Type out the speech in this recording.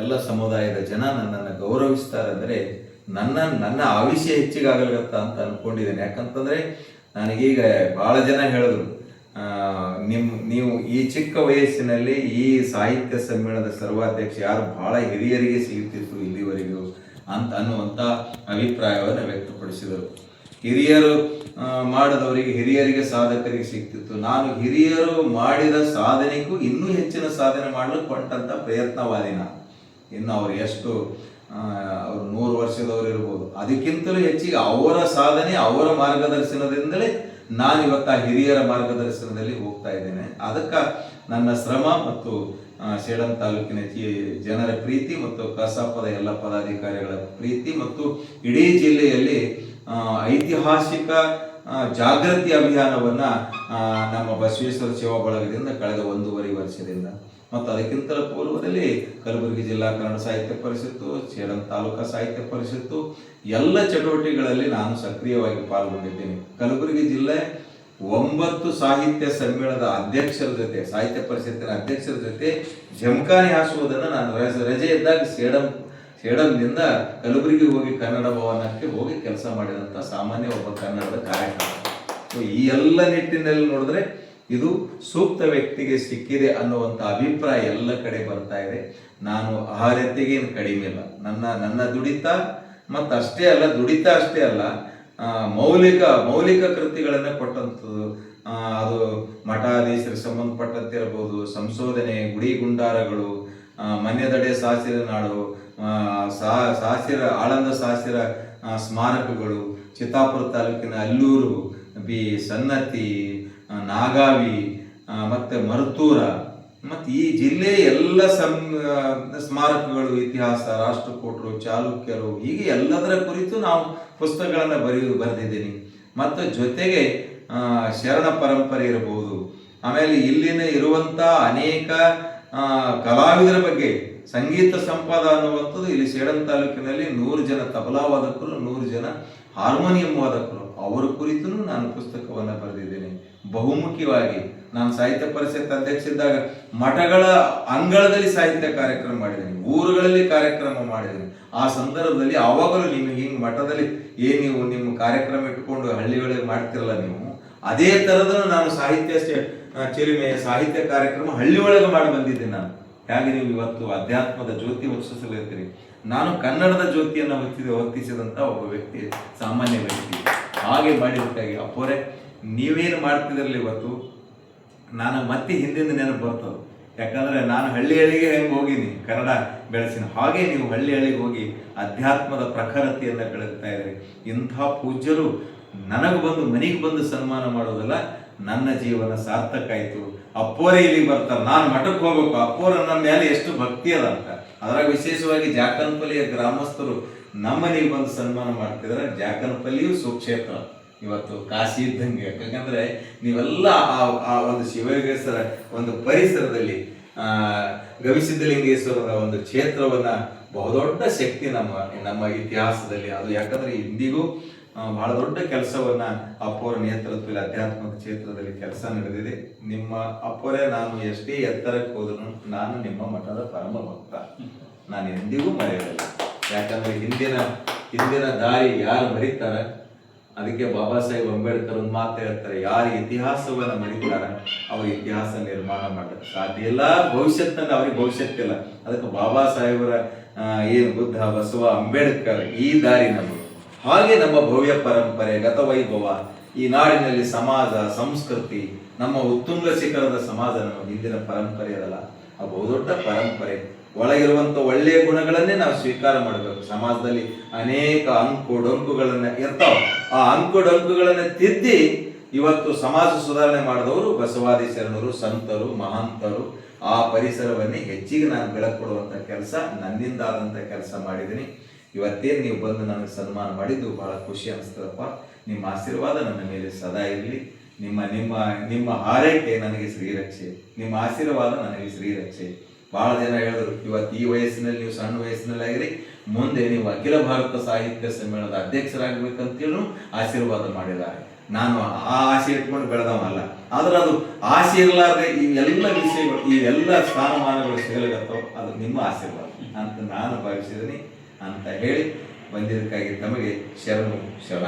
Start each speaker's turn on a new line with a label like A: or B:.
A: ಎಲ್ಲ ಸಮುದಾಯದ ಜನ ನನ್ನನ್ನು ಗೌರವಿಸ್ತಾರೆ ಅಂದರೆ ನನ್ನ ನನ್ನ ಆವಿಷ್ಯ ಹೆಚ್ಚಿಗಾಗಲ್ಗತ್ತ ಅಂತ ಅಂದ್ಕೊಂಡಿದ್ದೇನೆ ಯಾಕಂತಂದರೆ ನನಗೀಗ ಭಾಳ ಜನ ಹೇಳಿದ್ರು ನಿಮ್ಮ ನಿಮ್, ನೀವು ಈ ಚಿಕ್ಕ ವಯಸ್ಸಿನಲ್ಲಿ ಈ ಸಾಹಿತ್ಯ ಸಮ್ಮೇಳನದ ಸರ್ವಾಧ್ಯಕ್ಷ ಯಾರು ಭಾಳ ಹಿರಿಯರಿಗೆ ಸಿಗುತ್ತಿತ್ತು ಇಲ್ಲಿವರೆಗೂ ಅಂತ ಅನ್ನುವಂಥ ಅಭಿಪ್ರಾಯವನ್ನು ವ್ಯಕ್ತಪಡಿಸಿದರು. ಹಿರಿಯರು ಮಾಡಿದವರಿಗೆ, ಹಿರಿಯರಿಗೆ ಸಾಧಕರಿಗೆ ಸಿಗ್ತಿತ್ತು. ನಾನು ಹಿರಿಯರು ಮಾಡಿದ ಸಾಧನೆಗೂ ಇನ್ನೂ ಹೆಚ್ಚಿನ ಸಾಧನೆ ಮಾಡಲು ಕೊಟ್ಟಂಥ ಪ್ರಯತ್ನವಾದಿನ ಇನ್ನು ಅವ್ರು ಎಷ್ಟು ಅವ್ರು ನೂರು ವರ್ಷದವರು ಇರ್ಬೋದು. ಅದಕ್ಕಿಂತಲೂ ಹೆಚ್ಚಿಗೆ ಅವರ ಸಾಧನೆ, ಅವರ ಮಾರ್ಗದರ್ಶನದಿಂದಲೇ ನಾನು ಇವತ್ತು ಆ ಹಿರಿಯರ ಮಾರ್ಗದರ್ಶನದಲ್ಲಿ ಹೋಗ್ತಾ ಇದ್ದೇನೆ. ಅದಕ್ಕೆ ನನ್ನ ಶ್ರಮ ಮತ್ತು ಸೇಡಂ ತಾಲೂಕಿನ ಜನರ ಪ್ರೀತಿ ಮತ್ತು ಕಸಾಪದ ಎಲ್ಲ ಪದಾಧಿಕಾರಿಗಳ ಪ್ರೀತಿ ಮತ್ತು ಇಡೀ ಜಿಲ್ಲೆಯಲ್ಲಿ ಐತಿಹಾಸಿಕ ಜಾಗೃತಿ ಅಭಿಯಾನವನ್ನ ನಮ್ಮ ಬಸವೇಶ್ವರ ಸೇವಾ ಬಳಗದಿಂದ ಕಳೆದ ಒಂದೂವರೆ ವರ್ಷದಿಂದ. ಮತ್ತು ಅದಕ್ಕಿಂತ ಪೂರ್ವದಲ್ಲಿ ಕಲಬುರಗಿ ಜಿಲ್ಲಾ ಕನ್ನಡ ಸಾಹಿತ್ಯ ಪರಿಷತ್ತು, ಸೇಡಂ ತಾಲೂಕಾ ಸಾಹಿತ್ಯ ಪರಿಷತ್ತು, ಎಲ್ಲ ಚಟುವಟಿಕೆಗಳಲ್ಲಿ ನಾನು ಸಕ್ರಿಯವಾಗಿ ಪಾಲ್ಗೊಂಡಿದ್ದೇನೆ. ಕಲಬುರಗಿ ಜಿಲ್ಲೆ ಒಂಬತ್ತು ಸಾಹಿತ್ಯ ಸಮ್ಮೇಳನದ ಅಧ್ಯಕ್ಷರ ಜೊತೆ, ಸಾಹಿತ್ಯ ಪರಿಷತ್ತಿನ ಅಧ್ಯಕ್ಷರ ಜೊತೆ ಜಮಖಾನೆ ಹಾಸುವುದನ್ನು ನಾನು ರಜೆ ಇದ್ದಾಗ ಸೇಡಂ ಸೇಡಂನಿಂದ ಕಲಬುರಗಿ ಹೋಗಿ ಕನ್ನಡ ಭವನಕ್ಕೆ ಹೋಗಿ ಕೆಲಸ ಮಾಡಿದಂಥ ಸಾಮಾನ್ಯ ಒಬ್ಬ ಕನ್ನಡದ ಕಾರ್ಯಕ್ರಮ. ಸೊ ಈ ಎಲ್ಲ ನಿಟ್ಟಿನಲ್ಲಿ ನೋಡಿದ್ರೆ ಇದು ಸೂಕ್ತ ವ್ಯಕ್ತಿಗೆ ಸಿಕ್ಕಿದೆ ಅನ್ನುವಂಥ ಅಭಿಪ್ರಾಯ ಎಲ್ಲ ಕಡೆ ಬರ್ತಾ ಇದೆ. ನಾನು ಆಹಾರ್ಯತೆಗೇನು ಕಡಿಮೆ ಇಲ್ಲ. ನನ್ನ ನನ್ನ ದುಡಿತ ಮತ್ತು ಅಷ್ಟೇ ಅಲ್ಲ ದುಡಿತ ಅಷ್ಟೇ ಅಲ್ಲ ಮೌಲಿಕ ಮೌಲಿಕ ಕೃತಿಗಳನ್ನು ಕೊಟ್ಟಂಥದ್ದು ಅದು ಮಠಾಧೀಶರಿಗೆ ಸಂಬಂಧಪಟ್ಟಂತಿರ್ಬೋದು ಸಂಶೋಧನೆ ಗುಡಿ ಗುಂಡಾರಗಳು ಆ, ಮನ್ಯದಡೆ ಸಾಸಿರ ನಾಡು ಸಾಸಿರ, ಆಳಂದ ಸಾಸಿರ ಸ್ಮಾರಕಗಳು, ಚಿತ್ತಾಪುರ ತಾಲೂಕಿನ ಅಲ್ಲೂರು, ಬಿ, ಸನ್ನತಿ ನಾಗಾವಿ ಮತ್ತು ಮರ್ತೂರ, ಮತ್ತು ಈ ಜಿಲ್ಲೆಯ ಎಲ್ಲ ಸಂ ಸ್ಮಾರಕಗಳು, ಇತಿಹಾಸ, ರಾಷ್ಟ್ರಕೂಟರು, ಚಾಲುಕ್ಯರು, ಹೀಗೆ ಎಲ್ಲದರ ಕುರಿತು ನಾವು ಪುಸ್ತಕಗಳನ್ನು ಬರೆಯು, ಬರೆದಿದ್ದೀನಿ. ಮತ್ತು ಜೊತೆಗೆ ಶರಣ ಪರಂಪರೆ ಇರಬಹುದು ಆಮೇಲೆ ಇಲ್ಲಿನ ಇರುವಂಥ ಅನೇಕ ಕಲಾವಿದರ ಬಗ್ಗೆ ಸಂಗೀತ ಸಂಪಾದ ಅನ್ನುವಂಥದ್ದು ಇಲ್ಲಿ ಸೇಡಂ ತಾಲೂಕಿನಲ್ಲಿ ನೂರು ಜನ ತಬಲಾ ವಾದಕರು, ನೂರು ಜನ ಹಾರ್ಮೋನಿಯಂ ವಾದಕರು. ಅವರ ಕುರಿತು ನಾನು ಪುಸ್ತಕವನ್ನು ಬರೆದಿದ್ದೇನೆ. ಬಹುಮುಖ್ಯವಾಗಿ ನಾನು ಸಾಹಿತ್ಯ ಪರಿಷತ್ ಅಧ್ಯಕ್ಷ ಇದ್ದಾಗ ಮಠಗಳ ಅಂಗಳದಲ್ಲಿ ಸಾಹಿತ್ಯ ಕಾರ್ಯಕ್ರಮ ಮಾಡಿದ್ದೀನಿ, ಊರುಗಳಲ್ಲಿ ಕಾರ್ಯಕ್ರಮ ಮಾಡಿದ್ದೀನಿ. ಆ ಸಂದರ್ಭದಲ್ಲಿ ಅವಾಗಲೂ ನಿಮಗೆ ಹಿಂಗೆ ಮಠದಲ್ಲಿ ಏನು ನೀವು ನಿಮ್ಮ ಕಾರ್ಯಕ್ರಮ ಇಟ್ಕೊಂಡು ಹಳ್ಳಿಗಳಿಗೆ ಮಾಡ್ತಿರಲ್ಲ ನೀವು, ಅದೇ ಥರದ ನಾನು ಸಾಹಿತ್ಯ ಸ್ಟೇ- ಆ, ಚಿಲುಮೆ ಸಾಹಿತ್ಯ ಕಾರ್ಯಕ್ರಮ ಹಳ್ಳಿ ಒಳಗೆ ಮಾಡಿ ಬಂದಿದ್ದೆ ನಾನು. ಹೇಗೆ ನೀವು ಇವತ್ತು ಅಧ್ಯಾತ್ಮದ ಜ್ಯೋತಿ ಹೊತ್ತಿಸಲಿರ್ತೀರಿ ನಾನು ಕನ್ನಡದ ಜ್ಯೋತಿಯನ್ನು ಹೊತ್ತಿದ ಹೊತ್ತಿಸಿದಂಥ ಒಬ್ಬ ವ್ಯಕ್ತಿ ಸಾಮಾನ್ಯ ವ್ಯಕ್ತಿ. ಹಾಗೆ ಮಾಡಿದ್ದಕ್ಕಾಗಿ ಅಪ್ಪೋರೆ ನೀವೇನು ಮಾಡ್ತಿದ್ರಲ್ಲಿ ಇವತ್ತು? ನಾನು ಮತ್ತೆ ಹಿಂದಿನ ನೆನಪು ಬರ್ತದೆ. ಯಾಕಂದ್ರೆ ನಾನು ಹಳ್ಳಿ ಹಳ್ಳಿಗೆ ಹೆಂಗೆ ಹೋಗಿನಿ ಕನ್ನಡ ಬೆಳೆಸಿನ ಹಾಗೆ ನೀವು ಹಳ್ಳಿ ಹಳ್ಳಿಗೆ ಹೋಗಿ ಅಧ್ಯಾತ್ಮದ ಪ್ರಖರತೆಯನ್ನು ಬೆಳಗ್ತಾ ಇದ್ದೀರಿ ಇಂಥ ಪೂಜ್ಯರು ನನಗೆ ಬಂದು ಮನೆಗೆ ಬಂದು ಸನ್ಮಾನ ಮಾಡೋದಲ್ಲ ನನ್ನ ಜೀವನ ಸಾರ್ಥಕ ಆಯ್ತು. ಅಪ್ಪೋರೆ ಇಲ್ಲಿ ಬರ್ತಾರೆ. ನಾನು ಮಠಕ್ಕೆ ಹೋಗ್ಬೇಕು. ಅಪ್ಪೋರ ನನ್ನ ಮೇಲೆ ಎಷ್ಟು ಭಕ್ತಿ ಅದ ಅಂತ. ಅದ್ರಾಗ ವಿಶೇಷವಾಗಿ ಜಾಕನ್ಪಲ್ಲಿಯ ಗ್ರಾಮಸ್ಥರು ನಮ್ಮ ಮನೆಗೆ ಬಂದು ಸನ್ಮಾನ ಮಾಡ್ತಿದ್ರೆ. ಜಾಕನ್ಪಲ್ಲಿಯು ಸುಕ್ಷೇತ್ರ. ಇವತ್ತು ಕಾಶಿ ಇದ್ದಂಗೆ. ಯಾಕಂದ್ರೆ ನೀವೆಲ್ಲ ಆ ಆ ಒಂದು ಶಿವಲಿಂಗೇಶ್ವರ ಒಂದು ಪರಿಸರದಲ್ಲಿ, ಆ ಗವಿಸಿದ್ಧಲಿಂಗೇಶ್ವರದ ಒಂದು ಕ್ಷೇತ್ರವನ್ನ ಬಹುದೊಡ್ಡ ಶಕ್ತಿ ನಮ್ಮ ನಮ್ಮ ಇತಿಹಾಸದಲ್ಲಿ. ಅದು ಯಾಕಂದ್ರೆ ಇಂದಿಗೂ ಬಹಳ ದೊಡ್ಡ ಕೆಲಸವನ್ನ ಅಪ್ಪೋರ ನೇತೃತ್ವದಲ್ಲಿ, ಆಧ್ಯಾತ್ಮಿಕ ಕ್ಷೇತ್ರದಲ್ಲಿ ಕೆಲಸ ನಡೆದಿದೆ. ನಿಮ್ಮ ಅಪ್ಪೋರೆ ನಾನು ಎಷ್ಟೇ ಎತ್ತರಕ್ಕೆ ಹೋದ್ರು ನಾನು ನಿಮ್ಮ ಮಠದ ಪರಮ ಭಕ್ತ. ನಾನು ಎಂದಿಗೂ ಮರೆಯಲ್ಲ ಯಾಕಂದ್ರೆ ಹಿಂದಿನ ಹಿಂದಿನ ದಾರಿ ಯಾರು ಮರಿತಾರೆ ಅದಕ್ಕೆ ಬಾಬಾ ಸಾಹೇಬ್ ಅಂಬೇಡ್ಕರ್ ಒಂದು ಮಾತು ಹೇಳ್ತಾರೆ, ಯಾರು ಇತಿಹಾಸವನ್ನ ಮರಿತಾರ ಅವ್ರ ಇತಿಹಾಸ ನಿರ್ಮಾಣ ಮಾಡಕ್ಕೆ ಸಾಧ್ಯ ಇಲ್ಲ. ಭವಿಷ್ಯತ್ನಲ್ಲಿ ಅವ್ರಿಗೆ ಭವಿಷ್ಯತ್ತಿಲ್ಲ. ಅದಕ್ಕೆ ಬಾಬಾ ಸಾಹೇಬರ ಏನು ಬುದ್ಧ ಬಸವ ಅಂಬೇಡ್ಕರ್ ಈ ದಾರಿ ನಮ್ಮದು. ಹಾಗೆ ನಮ್ಮ ಭವ್ಯ ಪರಂಪರೆ ಗತವೈಭವ, ಈ ನಾಡಿನಲ್ಲಿ ಸಮಾಜ, ಸಂಸ್ಕೃತಿ, ನಮ್ಮ ಉತ್ತುಂಗ ಶಿಖರದ ಸಮಾಜ ನಮ್ಮ ಹಿಂದಿನ ಪರಂಪರೆ ಅದಲ್ಲ. ಆ ಬಹುದೊಡ್ಡ ಪರಂಪರೆ. ಒಳಗಿರುವಂತ ಒಳ್ಳೆಯ ಗುಣಗಳನ್ನೇ ನಾವು ಸ್ವೀಕಾರ ಮಾಡಬೇಕು. ಸಮಾಜದಲ್ಲಿ ಅನೇಕ ಅಂಕು ಡೊಂಕುಗಳನ್ನ ಇರ್ತಾವ. ಆ ಅಂಕು ಡೊಂಕುಗಳನ್ನ ತಿದ್ದಿ ಇವತ್ತು ಸಮಾಜ ಸುಧಾರಣೆ ಮಾಡಿದವರು ಬಸವಾದಿ ಶರಣರು, ಸಂತರು, ಮಹಾಂತರು. ಆ ಪರಿಸರವನ್ನೇ ಹೆಚ್ಚಿಗೆ ನಾನು ಬೆಳಕೊಡುವಂತ ಕೆಲಸ, ನನ್ನಿಂದಾದಂಥ ಕೆಲಸ ಮಾಡಿದ್ದೀನಿ. ಇವತ್ತೇನು ನೀವು ಬಂದು ನನಗೆ ಸನ್ಮಾನ ಮಾಡಿದ್ದು ಬಹಳ ಖುಷಿ ಅನಿಸ್ತದಪ್ಪ. ನಿಮ್ಮ ಆಶೀರ್ವಾದ ನನ್ನ ಮೇಲೆ ಸದಾ ಇರಲಿ. ನಿಮ್ಮ ನಿಮ್ಮ ನಿಮ್ಮ ಹಾರೈಕೆ ನನಗೆ ಶ್ರೀರಕ್ಷೆ. ನಿಮ್ಮ ಆಶೀರ್ವಾದ ನನಗೆ ಶ್ರೀರಕ್ಷೆ. ಬಹಳ ಜನ ಹೇಳಿದ್ರು, ಇವತ್ತು ಈ ವಯಸ್ಸಿನಲ್ಲಿ ನೀವು ಸಣ್ಣ ವಯಸ್ಸಿನಲ್ಲಿ ಆಗಿರಿ ಮುಂದೆ ನೀವು ಅಖಿಲ ಭಾರತ ಸಾಹಿತ್ಯ ಸಮ್ಮೇಳನದ ಅಧ್ಯಕ್ಷರಾಗಬೇಕಂತೇಳು ಆಶೀರ್ವಾದ ಮಾಡಿದ್ದಾರೆ. ನಾನು ಆ ಆಸೆ ಇಟ್ಕೊಂಡು ಬೆಳೆದವಲ್ಲ ಆದ್ರೆ ಅದು ಆಸೆ ಇರಲಾರ್ದೆ ಈ ಎಲ್ಲ ವಿಷಯಗಳು ಎಲ್ಲ ಸ್ಥಾನಮಾನಗಳು ಸೇರಿಗತ್ತೋ ಅದು ನಿಮ್ಮ ಆಶೀರ್ವಾದ ಅಂತ ನಾನು ಭಾವಿಸಿದ್ದೀನಿ. ಅಂತ ಹೇಳಿ ಬಂದಿದ್ದಕ್ಕಾಗಿ ತಮಗೆ ಶರಣು ಶರಣ